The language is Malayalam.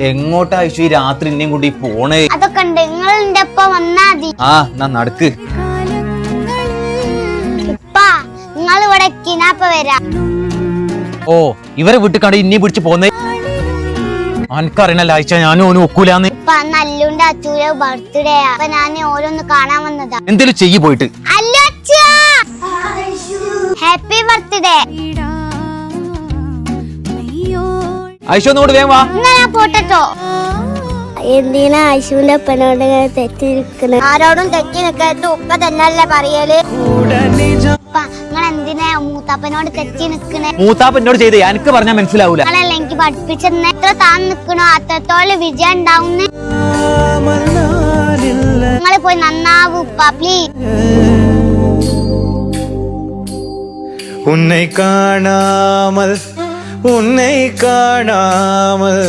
എങ്ങോട്ടാ ഐശു ഈ രാത്രി ഇനിയും കൂടി പോണേ? അതൊക്കെ ഉണ്ട്. നിങ്ങൾ എന്റെ ഒപ്പം വന്നാ മതി. ആ എന്നാ നടക്ക്. ഉപ്പ നിങ്ങൾ ഇവിടെ കിനാപ്പ വരാ. ഓ ഇവരെ വീട്ടിൽ കണ്ട് ഇനി പിടിച്ച് പോന്നേ. അനക്കറിയണല്ല ആഴ്ച ഞാനും ഓനും ഒക്കൂലാന്ന്. ഉപ്പ ബർത്ത്ഡേ അപ്പൊ ഞാൻ ഓരോന്ന് കാണാൻ വന്നതാ. എന്തേലും ചെയ്യ് പോയിട്ട്. അല്ലു ഹാപ്പി ബർത്ത്ഡേ ഐശു ഒന്നുകൂടി വേഗം വാ എന്നാ ഞാൻ പോട്ടോ എന്തിനാ ഐശുവിന്റെ ഒപ്പനോട് തെറ്റി നിൽക്കുന്നത് ആരോടും തെറ്റി നിൽക്കരുത് ഉപ്പ തന്നെയല്ലേ പറയല് ഉപ്പ നിങ്ങൾ എന്തിനാ മൂത്താപ്പനോട് തെറ്റി നിൽക്കണേ മൂത്താപ്പ് എന്നോട് ചെയ്ത് എനിക്ക് പറഞ്ഞാൽ മനസ്സിലാവൂല നിങ്ങളല്ല എനിക്ക് പഠിപ്പിച്ചെന്ന് എത്ര താൻ നിൽക്കണോ അത്രത്തോളം വിജയം ഉണ്ടാവുന്ന നിങ്ങൾ പോയി നന്നാവൂ ഉപ്പ പ്ലീസ് உன்னை காணாமல் உன்னை காணாமல்